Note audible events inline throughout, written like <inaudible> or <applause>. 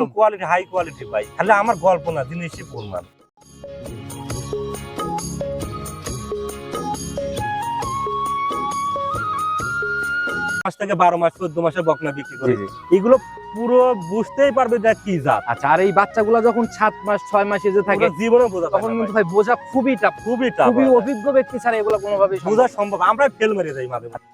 Quality high quality ভাই। খালি আমার গল্প না জিনিসই প্রমাণ। মাস থেকে বারো মাস চোদ্দ বকনা বিক্রি করে। এগুলো পুরো বুঝতেই পারবে যে কি জাত। আচ্ছা আর এই বাচ্চাগুলো যখন সাত মাস ছয় মাস থাকে জীবনে বোঝা তখন কিন্তু ভাই। বোঝা খুবই টাফ খুবই টাফ খুবই অভিজ্ঞ ব্যক্তি ছাড়া এগুলো বোঝা সম্ভব আমরা ফেল মেরে যাই মাঝে মাঝে।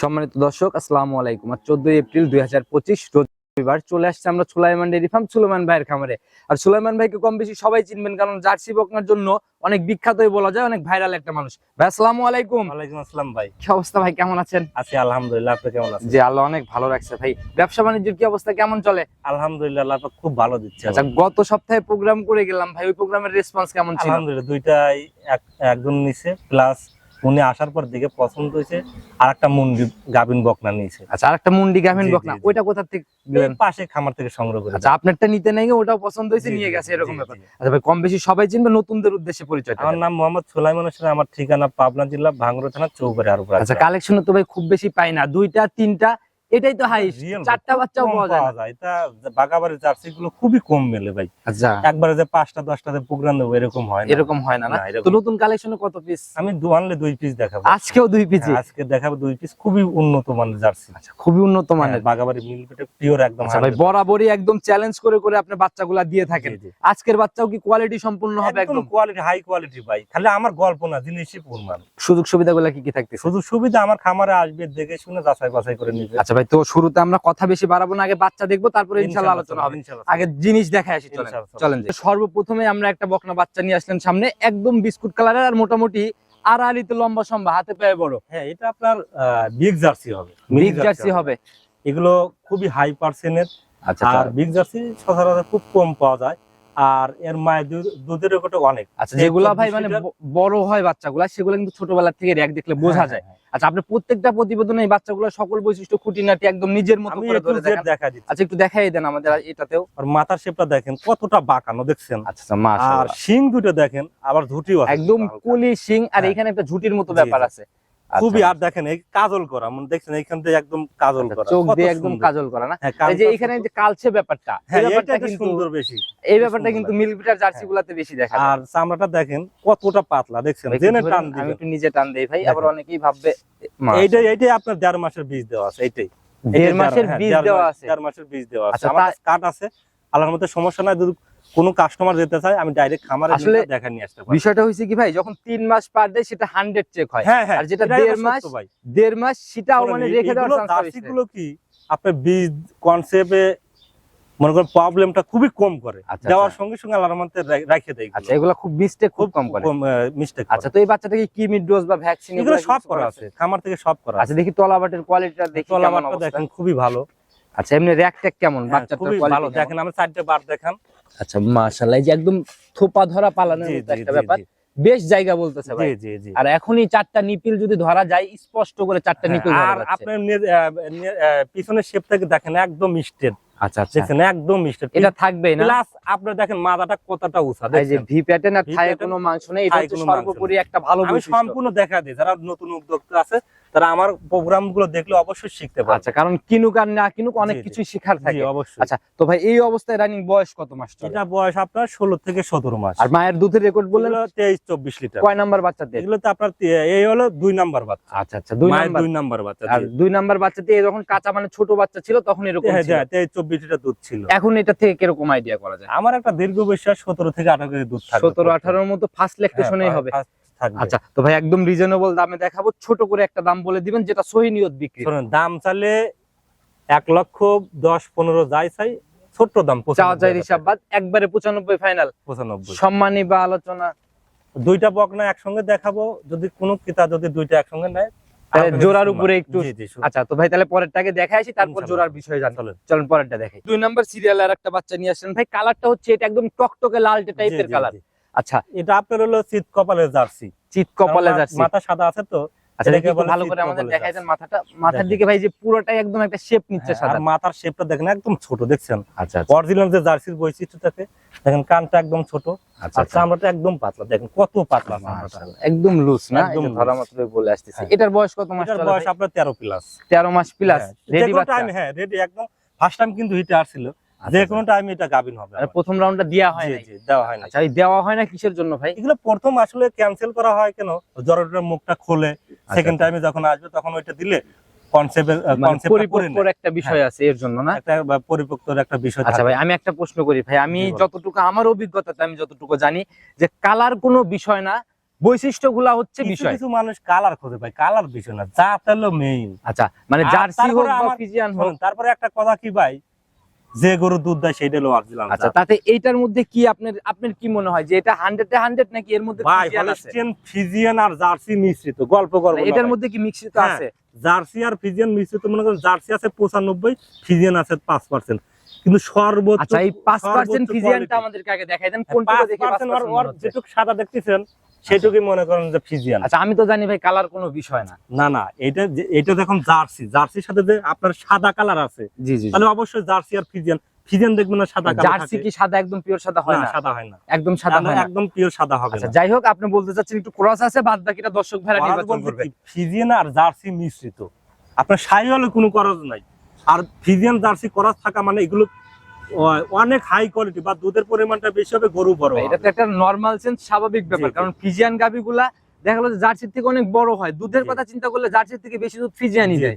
সম্মানিত দর্শক আসসালামু আলাইকুম। আর চোদ্দই এপ্রিল দুই হাজার পঁচিশ রবিবার চলে আসছে আমরা সুলাইমান ডেরি ফার্ম সুলাইমান ভাইয়ের খামারে। আর সুলাইমান ভাইকে কম বেশি সবাই চিনবেন কারণ জার্সি বকনার জন্য অনেক বিখ্যাতই বলা যায় অনেক ভাইরাল একটা মানুষ। ভাই আসসালামু আলাইকুম। ওয়ালাইকুম আসসালাম ভাই। কি অবস্থা ভাই কেমন আছেন? আছি আলহামদুলিল্লাহ আপনি কেমন আছেন? জি আল্লাহ অনেক ভালো রাখছে ভাই। ব্যবসা বাণিজ্যের কি অবস্থা কেমন চলে? আলহামদুলিল্লাহ আল্লাহ খুব ভালো দিচ্ছে। আচ্ছা গত সপ্তাহে প্রোগ্রাম করে গেলাম ভাই ওই প্রোগ্রামের রেসপন্স কেমন ছিল? আলহামদুলিল্লাহ দুইটাই এক- একজন নিছে প্লাস উনি আসার পর দেখে পছন্দ হয়েছে আর একটা মুন্ডি গাভিন বকনা নিয়েছে। আচ্ছা আর একটা মুন্ডি গাভিন বকনা। ওইটা কোথা থেকে পাশে খামার থেকে সংগ্রহ করে আচ্ছা আপনারটা নিতে নাই ওটাও পছন্দ হয়েছে নিয়ে গেছে এরকম ব্যাপার। আচ্ছা ভাই কম বেশি সবাই চিনবে নতুনদের উদ্দেশ্যে পরিচয় আমার নাম মোহাম্মদ সুলাইমান হোসেন আমার ঠিকানা পাবনা জেলা ভাঙ্গুরা থানা চৌবাড়ি আর উপর আচ্ছা কালেকশন তো ভাই খুব বেশি পাই না দুইটা তিনটা এটাই তো হাই চারটা বাচ্চাও পাওয়া যায় এটা বাগাবাড়ির জার্সি গুলো খুবই কম মেলে ভাই। আচ্ছা। একবারে যে পাঁচটা দশটাতে প্রোগ্রাম দেবো এরকম হয় না। এরকম হয় না না? তো নতুন কালেকশনে কত পিস আমি দু আনলে দুই পিস দেখাবো। আজকেও দুই পিসি হ্যাঁ, আজকে দেখাবো দুই পিস খুবই উন্নত মানের জার্সি। আচ্ছা খুবই উন্নত মানের। বাগাবাড়ি মিল পেটে পিওর একদম আচ্ছা ভাই বরাবরই একদম চ্যালেঞ্জ করে করে আপনি বাচ্চাগুলা দিয়ে থাকেন। আজকের বাচ্চাও কি কোয়ালিটি সম্পূর্ণ হবে একদম কোয়ালিটি হাই কোয়ালিটি ভাই। খালি আমার গল্প না জিনিসই প্রমাণ। সুযোগ সুবিধাগুলো কি কি থাকতেছে? সুযোগ সুবিধা আমার খামারে আসবে দেখে শুনে যাচাই বাছাই করে নিবে। আচ্ছা ভাই তো শুরুতে আমরা কথা বেশি বাড়াবো না আগে বাচ্চা দেখব তারপরে ইনশাল্লাহ আলোচনা হবে। ইনশাআল্লাহ। আগে জিনিস দেখে আসি চলেন। চলেন। সর্বপ্রথমে আমরা একটা বকনা বাচ্চা নিয়ে আসলেন সামনে একদম বিস্কুট কালারের আর মোটামুটি আড়াআড়িতে লম্বা সম্ভা হাতে পায়ে বড়। হ্যাঁ এটা আপনার বিগ জার্সি হবে বিগ জার্সি হবে। এগুলো খুবই হাই পার্সেন্টের আচ্ছা আর বিগ জার্সি সচরাচর খুব কম পাওয়া যায়। আর এর মায়ের দুধের রেকর্ড অনেক। আচ্ছা যেগুলা ভাই মানে বড় হয় বাচ্চাগুলা সেগুলো কিন্তু ছোটবেলা থেকে র্যাক দেখলে বোঝা হ্যাঁ, যায়। হ্যাঁ, আচ্ছা আপনি প্রত্যেকটা প্রতিবেদনে এই বাচ্চাগুলো সকল বৈশিষ্ট্য খুঁটিনাটি একদম নিজের হ্যাঁ। মতো করে ধরে দেখা দিচ্ছি। আচ্ছা একটু দেখাই দেন আমাদের এটাতেও। আর মাথার শেপটা দেখেন কতটা বাঁকানো দেখছেন? আচ্ছা আচ্ছা আর শিং দুটো দেখেন আবার ঝুটিও আছে। একদম। কুলি সিং আর হ্যাঁ। এখানে একটা ঝুটির মতো ব্যাপার আছে। খুবই আচ্ছা, আর দেখেন এই কাজল করা মানে দেখছেন এইখান থেকে একদম কাজল আচ্ছা, করা। চোখ দিয়ে একদম কাজল করা না? হ্যাঁ, এই যে এখানে যে কালচে ব্যাপারটা হ্যাঁ এই ব্যাপারটা কিন্তু সুন্দর বেশি এই ব্যাপারটা কিন্তু লাগে। মিলবিটার জার্সি গুলাতে বেশি দেখা আর চামড়াটা দেখেন কতটা পাতলা দেখছেন জেনে টান আমি একটু নিজে টান দেই ভাই আবার অনেকেই ভাববে এইটাই এইটাই আপনার দেড় মাসের বীজ দেওয়া আছে এইটাই। দেড় মাসের হ্যাঁ, বীজ দেওয়া আছে। দেড় মাসের বীজ দেওয়া আছে। আচ্ছা, আমার কার্ড আছে আল্লাহর মধ্যে সমস্যা নাই কোনো কাস্টমার যেতে চায় আমি ডাইরেক্ট খামারে আসলে দেখা নিয়ে আসতে পারি বিষয়টা হয়েছে কি ভাই যখন তিন মাস পার দেয় সেটা হান্ড্রেড চেক হয়। হ্যাঁ হ্যাঁ আর যেটা দেড় মাস দেড় মাস সেটাও মানে রেখে দেওয়ার চান্সগুলো কি আপনার বীজ কনসেপ্টে মনে করেন প্রবলেমটা খুবই কম করে। আচ্ছা, দেওয়ার আচ্ছা। সঙ্গে সঙ্গে রা- রাখে দেয় আচ্ছা এগুলো খুব মিস্টেক খুব কম করে। মিস্টেক আচ্ছা তো এই বাচ্চাটাকে কি মিড ডোজ বা ভ্যাকসিন এগুলো সব করা আছে খামার থেকে সব করা আচ্ছা দেখি তলাবাটের কোয়ালিটিটা দেখি কেমন দেখেন খুবই ভালো। আচ্ছা এমনি র্যাক ট্যাক কেমন? হ্যাঁ, বাচ্চাটার কোয়ালিটি ভালো। দেখেন আমি চারটে বার দেখান। আচ্ছা মাশাআল্লাহ যে একদম থোপা ধরা পালানোর মতো একটা ব্যাপার। বেশ জায়গা বলতেছে ভাই। জি জি আর এখনই চারটা নিপিল যদি ধরা যায় স্পষ্ট করে চারটা হ্যাঁ, নিপিল আর আপনার পিছনের শেপ থেকে দেখেন একদম স্ট্রেট। আচ্ছা আচ্ছা। একদম স্ট্রেট। এটা থাকবেই না? প্লাস আপনার দেখেন মাথাটা কতটা উঁচা এই যে দেখছেন ভি প্যাটার্ন আর থায়ে কোনো মাংস নেই এটা সর্বোপরি একটা ভালো আমি সম্পূর্ণ দেখা দিই যারা নতুন উদ্যোক্তা আছে তারা আমার প্রোগ্রামগুলো দেখলে অবশ্যই শিখতে পারে আচ্ছা কারণ কিনুক আর না কিনুক অনেক। কিছুই শেখার থাকে। অবশ্যই। আচ্ছা তো ভাই এই অবস্থায় রানিং বয়স কত মাস এটা বয়স আপনার ষোলো থেকে সতেরো মাস। আর মায়ের দুধের রেকর্ড বললেন? তেইশ চব্বিশ লিটার কয় নাম্বার বাচ্চাতে? এগুলোতে আপনার এই হলো দুই নাম্বার বাচ্চা। আচ্ছা আচ্ছা দুই নাম্বার। দুই নাম্বার বাচ্চা আর দুই নাম্বার বাচ্চাতে যখন কাঁচা মানে ছোট বাচ্চা ছিল তখন এরকম ছিল। তেইশ চব্বিশ লিটার দুধ ছিল। এখন এটা থেকে কীরকম আইডিয়া করা যায়? আমার একটা দীর্ঘ বিশ্বাস সতেরো থেকে আঠারো কেজি দুধ সতেরো আঠারোর মতো ফার্স্ট হ্যাঁ, লেকটেশনেই হবে। থাকবে। আচ্ছা তো ভাই একদম রিজনেবল দামে দেখাবো ছোট করে একটা দাম বলে দিবেন যেটা সহি নিয়ত বিক্রি। শোনেন দাম চালে এক লক্ষ দশ পনেরো যাই চাই ছোট্ট দাম চাওয়া চাই হিসাব বাদ একবারে পঁচানব্বই ফাইনাল পঁচানব্বই। সম্মানী বা আলোচনা। দুইটা বকনা একসঙ্গে দেখাবো যদি কোনো কিতা যদি দুইটা একসঙ্গে নেয় জোড়ার উপরে একটু আচ্ছা তো ভাই তাহলে পরেরটাকে দেখাই আসি তারপর। জোড়ার বিষয়ে জানতে চলেন। চলুন পরেরটা দেখাই। দুই নাম্বার সিরিয়াল আর একটা বাচ্চা নিয়ে আসছেন। ভাই কালারটা হচ্ছে এটা একদম টকটকে লালটে টাইপের কালার। আচ্ছা। এটা আপনার হলো চিত কপালের জার্সি। চিত কপালে কারণ যাচ্ছে মাথা সাদা আছে তো আচ্ছা ভালো করে আমাদের দেখাই দেন মাথাটা। মাথার দিকে ভাই যে পুরোটাই একদম একটা শেপ নিচ্ছে হ্যাঁ, সাদা। মাথার শেপটা দেখেন একদম ছোট দেখছেন? আচ্ছা আচ্ছা। অরিজিনাল যে জার্সির বৈশিষ্ট্য থাকে দেখেন কানটা একদম ছোট। আচ্ছা আর চামড়াটা একদম পাতলা দেখেন কত পাতলা একদম লুজ না? একদম ধরা। বলে আসতেছে। হ্যাঁ। এটার বয়স কত মাস এটার বয়স আপনার তেরো প্লাস 13 মাস প্লাস রেডি বাচ্চা? হ্যাঁ রেডি একদম। ফার্স্ট টাইম কিন্তু হিটে আসছিল যে আচ্ছা। কোনো টাইম এটা গাবিন হবে প্রথম রাউন্ডটা দেওয়া হয় জি, দেওয়া হয় না আচ্ছা দেওয়া হয় না কিসের জন্য ভাই? এগুলো প্রথম আসলে ক্যান্সেল করা হয় কেন? জরুরের মুখটা খোলে। আচ্ছা, সেকেন্ড টাইমে যখন আসবে তখন ওইটা দিলে কনসেপ্টের মানে কনসেপ্ট পরিপক্কর একটা বিষয় আছে এর জন্য না? একটা একটা বিষয় আচ্ছা ভাই আমি একটা প্রশ্ন করি ভাই। আমি যতটুকু আমার অভিজ্ঞতাতে আমি যতটুকু জানি যে কালার কোনো বিষয় না বৈশিষ্ট্যগুলা হচ্ছে কিছু বিষয়। কিছু মানুষ কালার খোঁজে ভাই কালার বিষয় না যা হলো মেইন আচ্ছা মানে জার্সি হোক বা ফিজিয়ান হোক। তারপরে একটা কথা কি ভাই? যে গরু দুধ দেয় সেটা হলো অরিজিনাল আচ্ছা তাতে এইটার মধ্যে কি আপনার আপনার কি মনে হয় যে এটা হান্ড্রেডে হান্ড্রেড নাকি এর মধ্যে ভাই ফিজিয়ান ফিজিয়ান আর জার্সি মিশ্রিত গল্প করব মানে এটার মধ্যে কি মিশ্রিত হ্যাঁ, আছে? জার্সি আর ফিজিয়ান মিশ্রিত মনে করেন জার্সি আছে পঁচানব্বই ফিজিয়ান আছে পাঁচ পার্সেন্ট কিন্তু সর্বোচ্চ আচ্ছা এই ফিজিয়ানটা। আমাদেরকে আগে দেখাই দেন হ্যাঁ, কোনটা দেখে হচ্ছে? যেটুকু সাদা দেখতেছেন সেটুকুই মনে করেন যে ফিজিয়ান আচ্ছা আমি তো জানি ভাই কালার কোনো বিষয় না। না না এটা এটা দেখুন জার্সি। জার্সির সাথে যে আপনার সাদা কালার আছে জি জি তাহলে অবশ্যই জার্সি আর ফিজিয়ান ফিজিয়ান দেখবেন না সাদা কালার জার্সি কি সাদা একদম পিওর সাদা হয় না সাদা হয় না। একদম সাদা হয় না? একদম পিওর সাদা হবে আচ্ছা যাই হোক আপনি বলতে চাচ্ছেন একটু ক্রস আছে বাদ বাকিটা দর্শক ভাইরা নির্বাচন করবে। ফিজিয়ান আর জার্সি মিশ্রিত? আপনার সাইওয়ালে কোনো করজ নাই। আর ফিজিয়ান জার্সি করজ থাকা মানে এগুলো অনেক হাই কোয়ালিটি বা দুধের পরিমাণটা বেশি হবে গরু বড় এটা তো একটা নর্মাল সেন্স স্বাভাবিক ব্যাপার। কারণ ফিজিয়ান গাবিগুলা দেখা গেলো জার্সির থেকে অনেক বড় হয়। দুধের কথা চিন্তা করলে জার্সির থেকে বেশি দুধ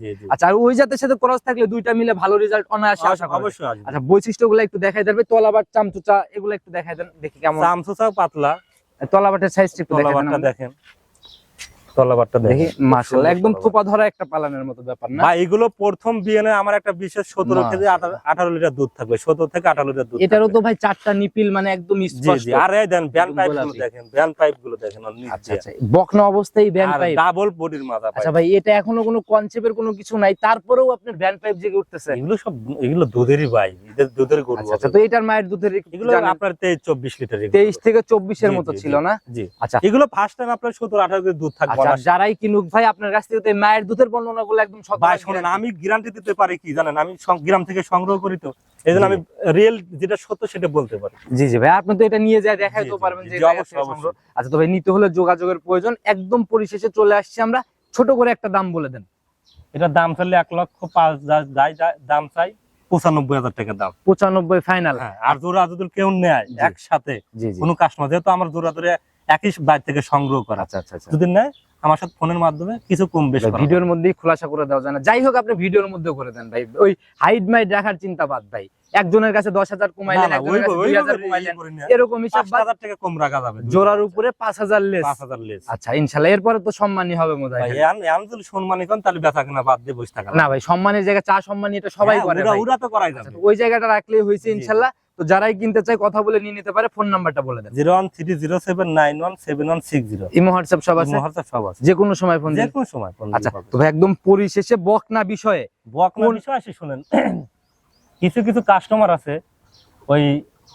জি, জি। আচ্ছা আর ওই জাতের সাথে ক্রস থাকলে দুইটা মিলে ভালো রেজাল্ট অনায়াসে আশা করা যায়। অবশ্যই আচ্ছা বৈশিষ্ট্যগুলো একটু দেখাই দেবে তলাবার চামচুচা এগুলো একটু দেখাই দেন দেখি কেমন। চামচুচাও পাতলা। তলাবাটের সাইজটা একটু দেখেন। তলাবারটা দেখি মাশাআল্লাহ একদম থোপা ধরা একটা পালানের মতো ব্যাপার না? বা এগুলো প্রথম বিয়ানে আমার একটা বিশেষ সতেরো কেজি মাশাআল্লাহ। আঠারো লিটার দুধ থাকবে সতেরো থেকে আঠারো লিটার দুধ এটারও তো ভাই চারটা নিপিল মানে একদম স্পষ্ট জি। আর এই দেন ব্যান পাইপগুলো দেখেন ব্যান পাইপগুলো দেখেন আচ্ছা আচ্ছা বকনা অবস্থায় ব্যান্ড পাইপ ডাবল বডির মাজা আচ্ছা ভাই এটা এখনও কোনো কনসেপ্টের কোনো কিছু নাই তারপরেও আপনার ভ্যান পাইপ জেগে উঠতেছে। এগুলো সব এগুলো দুধেরই ভাই এদের দুধের গরু আচ্ছা তো এটার মায়ের দুধের এগুলো আপনার তেইশ চব্বিশ লিটার তেইশ থেকে চব্বিশের জি, মতো ছিল না? জি। আচ্ছা। এগুলো ফার্স্ট টাইম আপনার সতেরো আঠারো কেজি দুধ থাকবে। যারাই কিনুক ভাই আপনার কাছ থেকে মায়ের দুধের বর্ণনা গুলো একদম ভাই শোনেন আমি গ্যারান্টি দিতে পারি কি জানেন? আমি গ্রাম থেকে সংগ্রহ করি তো। এই আমি রিয়েল যেটা সত্য সেটা বলতে পারি। জি জি ভাই আপনি তো এটা নিয়ে যায় দেখাই জি, তো পারবেন যে এটা। আচ্ছা তো ভাই নিতে হলে যোগাযোগের প্রয়োজন। একদম পরিশেষে চলে আসছি আমরা। ছোট করে একটা দাম বলে দেন। এটার দাম চাইলে এক লক্ষ পাঁচ যাই দাম চাই পঁচানব্বই হাজার টাকা দাম। পঁচানব্বই ফাইনাল হ্যাঁ আর জোড়া যদি কেউ নেয় একসাথে কোনো কাস্টমার যেহেতু আমার জোড়া ধরে একই বাইর থেকে সংগ্রহ করা। আচ্ছা আচ্ছা আচ্ছা। যদি নেয় আমার সাথে ফোনের মাধ্যমে কিছু কম বেশ ভিডিওর মধ্যেই খোলাসা করে দেওয়া যায় না। যাই হোক আপনি ভিডিওর মধ্যে করে দেন ভাই। ওই হাইড মাইড রাখার চিন্তা বাদ ভাই। একজনের কাছে দশ হাজার। কমাইলেন না, না। এরকম হিসাব টাকা কম রাখা যাবে। জোড়ার উপরে পাঁচ হাজার লেস পাঁচ হাজার লেস আচ্ছা ইনশাল্লাহ। এরপরে তো সম্মানই হবে মনে হয় এন যদি সম্মানী তাহলে বেচা কিনা বাদ দিয়ে বসে থাকা। না ভাই সম্মানের জায়গায় চা সম্মানী এটা সবাই হ্যাঁ, করে ওরা- তো করাই আচ্ছা, যাবে ওই জায়গাটা রাখলেই হয়েছে। ইনশাল্লাহ। তো যারাই কিনতে চায় কথা বলে নিয়ে নিতে পারে ফোন নাম্বারটা বলে দেন। Zero one three zero seven nine one seven one six zero. Imo WhatsApp সব আছে? সব আছে। যে কোনো সময় ফোন যে কোনো সময় ফোন আচ্ছা তো ভাই একদম পরিশেষে বকনা বিষয়ে বকনা বিষয় আসে শুনেন। <clears throat> কিছু কিছু কাস্টমার আছে ওই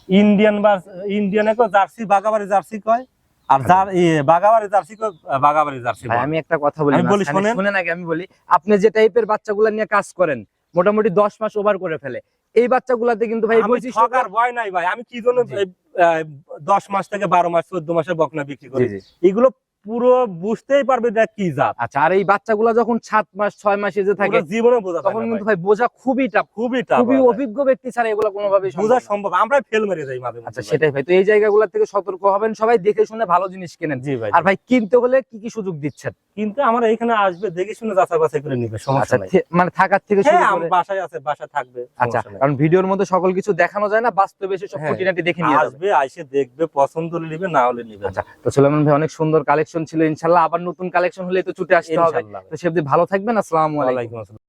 ইন্ডিয়ান বা ইন্ডিয়ানে জার্সি বাগাবাড়ি জার্সি কয় আর যার ইয়ে বাগাবাড়ি জার্সি কয় বাগাবাড়ি জার্সি আমি একটা কথা বলি বলি। শুনেন। আগে আমি বলি আপনি যে টাইপের বাচ্চাগুলা নিয়ে কাজ করেন মোটামুটি দশ মাস ওভার করে ফেলে। এই বাচ্চাগুলাতে কিন্তু ভাই ঠকার ভয় নাই ভাই। আমি কি জন্য দশ মাস থেকে বারো মাস চোদ্দ মাসের বকনা বিক্রি করি। এগুলো পুরো বুঝতেই পারবে এটা কি জাত। আচ্ছা আর এই বাচ্চাগুলা যখন সাত মাস ছয় মাস এজে থাকে জীবনে বোঝা তখন কিন্তু ভাই। বোঝা খুবই টাফ খুবই টাফ খুবই অভিজ্ঞ ব্যক্তি ছাড়া এগুলো সম্ভব বোঝা সম্ভব আমরা ফেল মেরে যাই মাঝে আচ্ছা সেটাই ভাই। তো এই জায়গাগুলো থেকে সতর্ক হবেন সবাই দেখে শুনে ভালো জিনিস কেনেন। জি ভাই। আর ভাই কিনতে হলে কি কি সুযোগ দিচ্ছেন? কিন্তু আমার এখানে আসবে দেখে শুনে যাচাই বাছাই করে নিবে আচ্ছা সমস্যা নাই মানে থাকার থেকে শুরু হ্যাঁ করে আমার বাসায় আছে বাসা থাকবে আচ্ছা কারণ ভিডিওর মধ্যে সকল কিছু দেখানো যায় না বাস্তবে এসে সব হ্যাঁ, খুঁটিনাটি দেখে নিয়ে আসবে আইসে দেখবে পছন্দ হলে নিবে না হলে নিবে আচ্ছা তো সুলেমান ভাই অনেক সুন্দর কালেকশন ছিল ইনশাল্লাহ আবার নতুন কালেকশন হলে তো ছুটে আসতে হবে। সে তো সেবদি ভালো থাকবেন আসসালামু আলাইকুম।